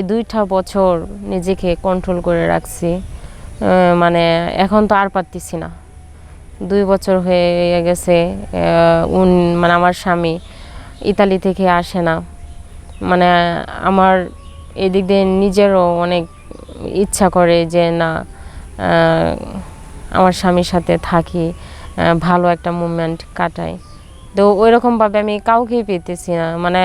এই দুইটা বছর নিজেকে কন্ট্রোল করে রাখছি। মানে এখন তো আর পারতেছি না। দুই বছর হয়ে গেছে উন মানে আমার স্বামী ইতালি থেকে আসে না। মানে আমার এদিক দিয়ে নিজেরও অনেক ইচ্ছা করে যে না আমার স্বামীর সাথে থাকি ভালো একটা মুভমেন্ট কাটাই। তো ওইরকমভাবে আমি কাউকেই পেতেছি না। মানে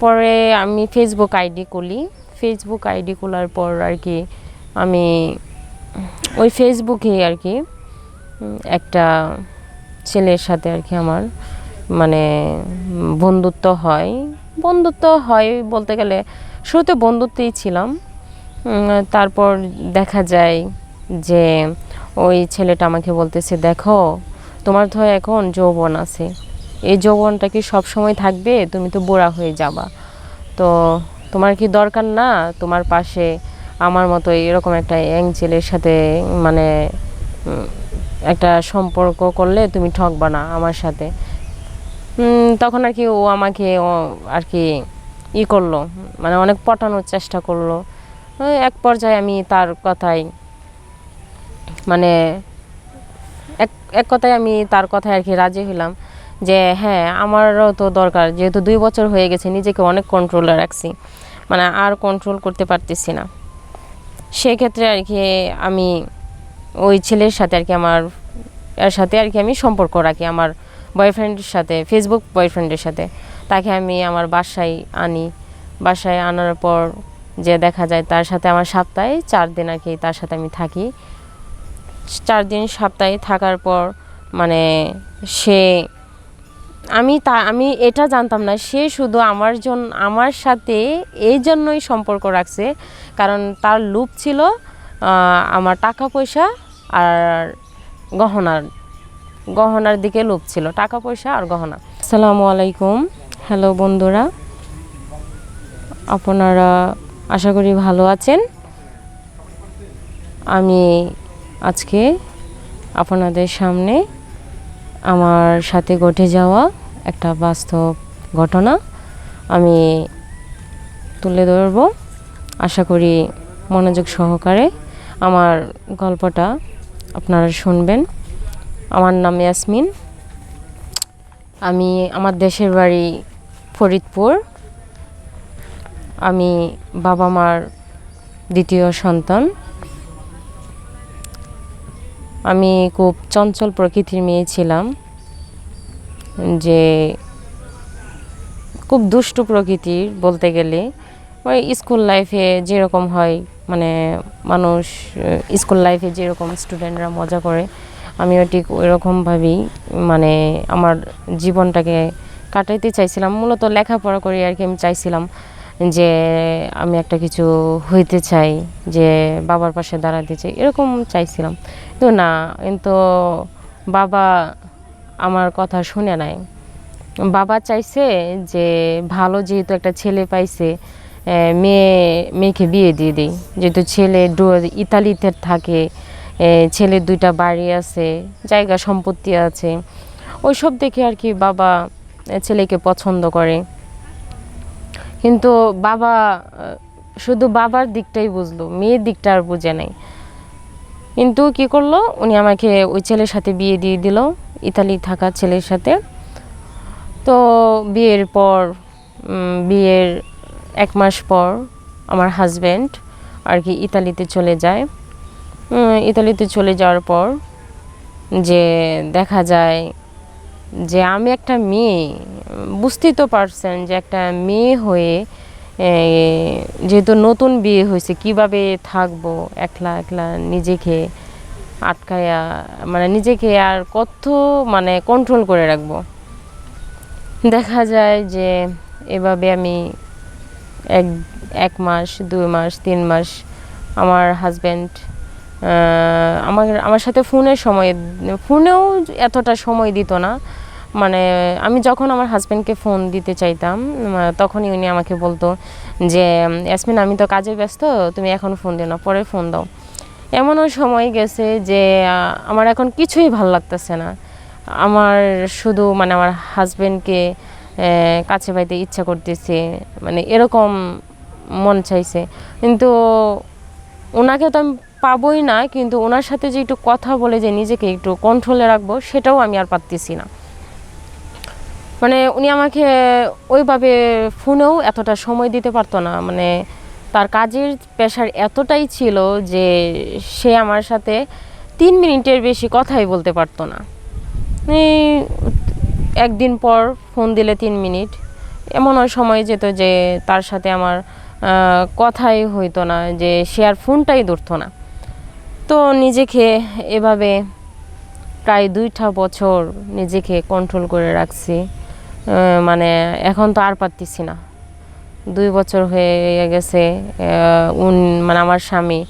পরে আমি ফেসবুক আইডি খুলি। ফেসবুক আইডি খোলার পর আর কি আমি ওই ফেসবুকে আর কি একটা ছেলের সাথে আর কি আমার মানে বন্ধুত্ব হয়। বন্ধুত্ব হয় বলতে গেলে শুরুতে বন্ধুত্বেই ছিলাম। তারপর দেখা যায় যে ওই ছেলেটা আমাকে বলতেছে, দেখো, তোমার তো এখন যৌবন আছে। এই যৌবনটা কি সব সময় থাকবে? তুমি তো বুড়া হয়ে যাবা। তো তোমার কি দরকার না? তোমার পাশে আমার মতো এরকম একটা ইয়াং ছেলের সাথে মানে একটা সম্পর্ক করলে তুমি ঠকবা না আমার সাথে। তখন আর কি ও আমাকে আর কি ই করল মানে অনেক পটানোর চেষ্টা করল। এক পর্যায়ে আমি তার কথাই মানে এক এক কথায় আমি তার কথায় আর কি রাজি হইলাম। যে হ্যাঁ আমারও তো দরকার। যেহেতু দুই বছর হয়ে গেছে, নিজেকে অনেক কন্ট্রোলে রাখছি। মানে আর কন্ট্রোল করতে পারতেছি না। সেক্ষেত্রে আর কি আমি ওই ছেলের সাথে আর কি আমার, এর সাথে আর কি আমি সম্পর্ক রাখি। আমার বয়ফ্রেন্ডের সাথে ফেসবুক বয়ফ্রেন্ডের সাথে। তাকে আমি আমার বাসায় আনি। বাসায় আনার পর যে দেখা যায় তার সাথে আমার সপ্তাহে চার দিন আর কি তার সাথে আমি থাকি। চার দিন সপ্তাহে থাকার পর মানে সে আমি তা, আমি এটা জানতাম না, সে শুধু আমার জন্য আমার সাথে এই জন্যই সম্পর্ক রাখছে, কারণ তার লুপ ছিল আমার টাকা পয়সা আর গহনার গহনার দিকে লোভ ছিল, টাকা পয়সা আর গহনা। আসসালামু আলাইকুম, হ্যালো বন্ধুরা, আপনারা আশা করি ভালো আছেন। আমি আজকে আপনাদের সামনে আমার সাথে ঘটে যাওয়া একটা বাস্তব ঘটনা আমি তুলে ধরব। আশা করি মনোযোগ সহকারে আমার গল্পটা আপনারা শুনবেন। আমার নাম ইয়াসমিন। আমি আমার দেশের বাড়ি ফরিদপুর। আমি বাবা মার দ্বিতীয় সন্তান। আমি খুব চঞ্চল প্রকৃতির মেয়ে ছিলাম, যে খুব দুষ্টু প্রকৃতির বলতে গেলে। ওই স্কুল লাইফে যেরকম হয় মানে মানুষ স্কুল লাইফে যেরকম স্টুডেন্টরা মজা করে, আমিও ঠিক ওইরকমভাবেই মানে আমার জীবনটাকে কাটাইতে চাইছিলাম। মূলত লেখাপড়া করে আর কি আমি চাইছিলাম যে আমি একটা কিছু হইতে চাই, যে বাবার পাশে দাঁড়াতে চাই, এরকম চাইছিলাম। তো না, কিন্তু বাবা আমার কথা শুনে নাই। বাবা চাইছে যে ভালো যেহেতু একটা ছেলে পাইছে মেয়ে, মেয়েকে বিয়ে দিয়ে দিই। যেহেতু ছেলে ইতালিতে থাকে ছেলের দুইটা বাড়ি আছে, জায়গা সম্পত্তি আছে। ওইসব দেখে আর কি বাবা ছেলেকে পছন্দ করে। কিন্তু বাবা শুধু বাবার দিকটাই বুঝলো, মেয়ের দিকটা আর বুঝে নাই। কিন্তু কি করল? উনি আমাকে ওই ছেলের সাথে বিয়ে দিয়ে দিল, ইতালি থাকা ছেলের সাথে। তো বিয়ের পর বিয়ের এক মাস পর আমার হাজব্যান্ড আর কি ইতালিতে চলে যায়। ইতালিতে চলে যাওয়ার পর যে দেখা যায় যে আমি একটা মেয়ে, বুঝতেই তো পারছেন যে একটা মেয়ে হয়ে যেহেতু নতুন বিয়ে হয়েছে, কীভাবে থাকব? একলা একলা নিজেকে আটকায়া মানে নিজেকে আর কত মানে কন্ট্রোল করে রাখব? দেখা যায় যে এভাবে আমি এক এক মাস, দুই মাস, তিন মাস আমার হাজব্যান্ড আমার আমার সাথে ফোনের সময় ফোনেও এতটা সময় দিত না। মানে আমি যখন আমার হাজব্যান্ডকে ফোন দিতে চাইতাম তখনই উনি আমাকে বলতো যে ইয়াসমিন আমি তো কাজে ব্যস্ত, তুমি এখন ফোন দিও না, পরে ফোন দাও। এমনও সময় গেছে যে আমার এখন কিছুই ভালো লাগতেছে না। আমার শুধু মানে আমার হাজব্যান্ডকে কাছে পাইতে ইচ্ছা করতেছে মানে এরকম মন চাইছে। কিন্তু ওনাকে তো আমি পাবোই না, কিন্তু ওনার সাথে যে একটু কথা বলে যে নিজেকে একটু কন্ট্রোলে রাখব, সেটাও আমি আর পারতেছি না। মানে উনি আমাকে ওইভাবে ফোনেও এতটা সময় দিতে পারতো না। মানে তার কাজের পেশার এতটাই ছিল যে সে আমার সাথে তিন মিনিটের বেশি কথাই বলতে পারতো না। একদিন পর ফোন দিলে তিন মিনিট। এমন ওই সময় যেত যে তার সাথে আমার কথাই হইতো না, যে সে আর ফোনটাই ধরতো না। তো নিজেকে এভাবে প্রায় দুইটা বছর নিজেকে কন্ট্রোল করে রাখছি। মানে এখন তো আর পারতেছি না। দুই বছর হয়ে গেছে উন মানে আমার স্বামী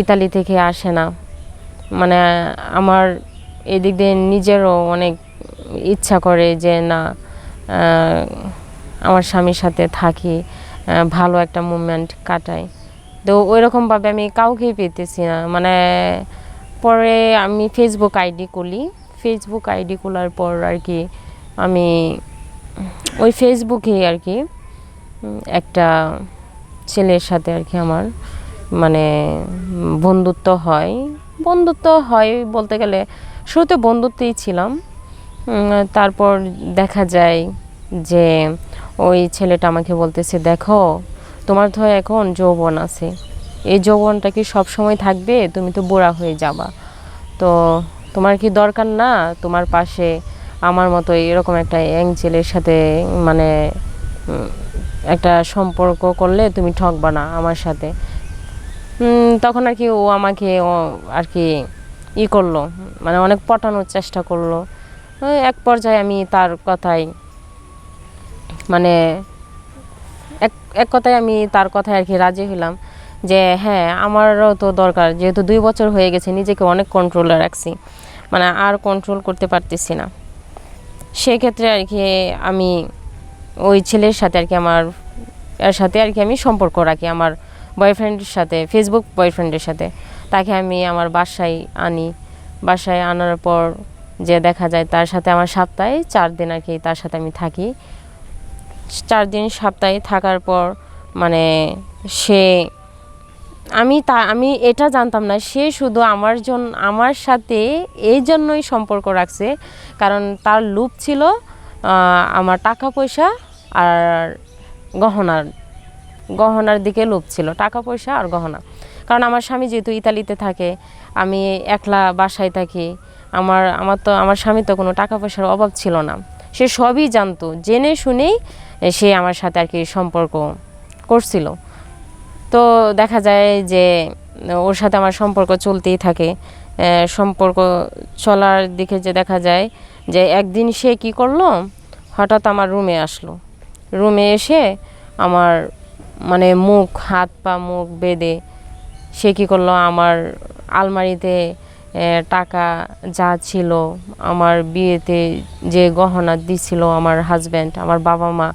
ইতালি থেকে আসে না। মানে আমার এদিক দিয়ে নিজেরও অনেক ইচ্ছা করে যে না আমার স্বামীর সাথে থাকি ভালো একটা মুভমেন্ট কাটাই। তো ওইরকমভাবে আমি কাউকেই পেতেছি না। মানে পরে আমি ফেসবুক আইডি খুলি। ফেসবুক আইডি খোলার পর আর কি আমি ওই ফেসবুকে আর কি, একটা ছেলের সাথে আর কি আমার মানে বন্ধুত্ব হয়। বন্ধুত্ব হয় বলতে গেলে, শুরুতে বন্ধুত্বেই ছিলাম। তারপর দেখা যায় যে ওই ছেলেটা আমাকে বলতেছে, দেখো, তোমার তো এখন যৌবন আছে। এই যৌবনটা কি সব সময় থাকবে? তুমি তো বুড়া হয়ে যাবা। তো তোমার কি দরকার না? তোমার পাশে আমার মতো এরকম একটা ইয়াং ছেলের সাথে মানে একটা সম্পর্ক করলে তুমি ঠকবা না আমার সাথে। তখন আর কি ও আমাকে আর কি ই করল মানে অনেক পটানোর চেষ্টা করল। এক পর্যায়ে আমি তার কথাই মানে এক এক কথায় আমি তার কথায় আর কি রাজি হইলাম যে হ্যাঁ আমারও তো দরকার, যেহেতু দুই বছর হয়ে গেছে, নিজেকে অনেক কন্ট্রোলে রাখছি মানে আর কন্ট্রোল করতে পারতেছি না। সেক্ষেত্রে আর কি আমি ওই ছেলের সাথে আর কি আমার, এর সাথে আর কি আমি সম্পর্ক রাখি, আমার বয়ফ্রেন্ডের সাথে ফেসবুক বয়ফ্রেন্ডের সাথে। তাকে আমি আমার বাসায় আনি। বাসায় আনার পর যে দেখা যায় তার সাথে আমার সপ্তাহে চার দিন আর কি তার সাথে আমি থাকি। চার দিন সপ্তাহে থাকার পর মানে সে আমি তা, আমি এটা জানতাম না। সে শুধু আমার জন্য আমার সাথে এই জন্যই সম্পর্ক রাখছে। কারণ তার লুপ ছিল আমার টাকা পয়সা আর গহনার গহনার দিকে লোভ ছিল টাকা পয়সা আর গহনা। কারণ আমার স্বামী যেহেতু ইতালিতে থাকে, আমি একলা বাসায় থাকি, আমার আমার তো, আমার স্বামী তো কোনো টাকা পয়সার অভাব ছিল না। সে সবই জানতো, জেনে শুনেই সে আমার সাথে আর কি সম্পর্ক করছিল। তো দেখা যায় যে, ওর সাথে আমার সম্পর্ক চলতেই থাকে। সম্পর্ক চলার দিকে যে দেখা যায় যে, একদিন সে কি করল? হঠাৎ আমার রুমে আসলো। রুমে এসে আমার মানে মুখ, হাত পা, মুখ বেঁধে সে কী করল? আমার আলমারিতে টাকা যা ছিল, আমার বিয়েতে যে গহনা দিছিল আমার হাজব্যান্ড আমার বাবা মা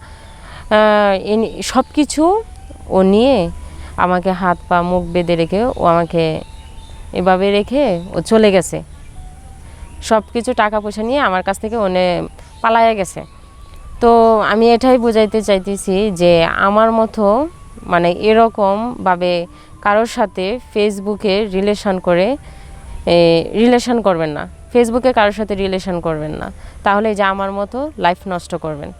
সব কিছু ও নিয়ে আমাকে হাত পা, মুখ বেঁধে রেখে ও আমাকে এভাবে রেখে ও চলে গেছে। সব কিছু টাকা পয়সা নিয়ে আমার কাছ থেকে ওনে পালায়া গেছে। তো আমি এটাই বোঝাইতে চাইতেছি যে আমার মতো মানে এরকমভাবে কারোর সাথে ফেসবুকে রিলেশন করে রিলেশন করবেন না। ফেসবুকে কারোর সাথে রিলেশন করবেন না। তাহলে যে আমার মতো লাইফ নষ্ট করবেন।